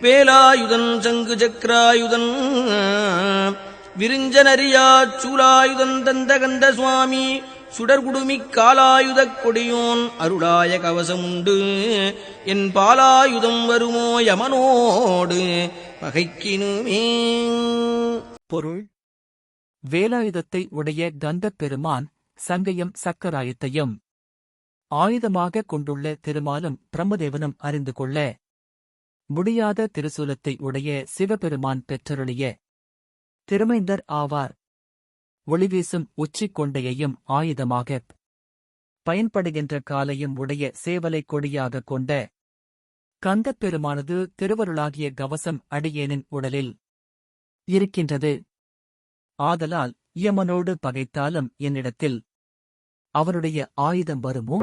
வேலாயுதன் சங்கு சக்கராயுதன் விருஞ்சனரியாச் சூலாயுதன் தந்தகந்த சுவாமி சுடர்குடுமிக் காலாயுதக் கொடியோன் அருளாய கவசமுண்டு என் பாலாயுதம் வருமோ யமனோடு பகைக்கினுமே. பொருள். வேலாயுதத்தை உடைய கந்தப் பெருமான் சங்கையும் சக்கராயத்தையும் ஆயுதமாக கொண்டுள்ள திருமாலும் பிரம்மதேவனும் அறிந்து கொள்ள முடியாத திருசூலத்தை உடைய சிவபெருமான் பெற்றருளிய திருமைந்தர் ஆவார். ஒளிவீசும் உச்சிக் கொண்டையையும் ஆயுதமாகப் பயன்படுகின்ற காலையும் உடைய சேவலைக் கொடியாகக் கொண்ட கந்தப் பெருமானது திருவருளாகிய கவசம் அடியேனின் உடலில் இருக்கின்றது. ஆதலால் யமனோடு பகைத்தாலும் என்னிடத்தில் அவருடைய ஆயுதம் வருமோ?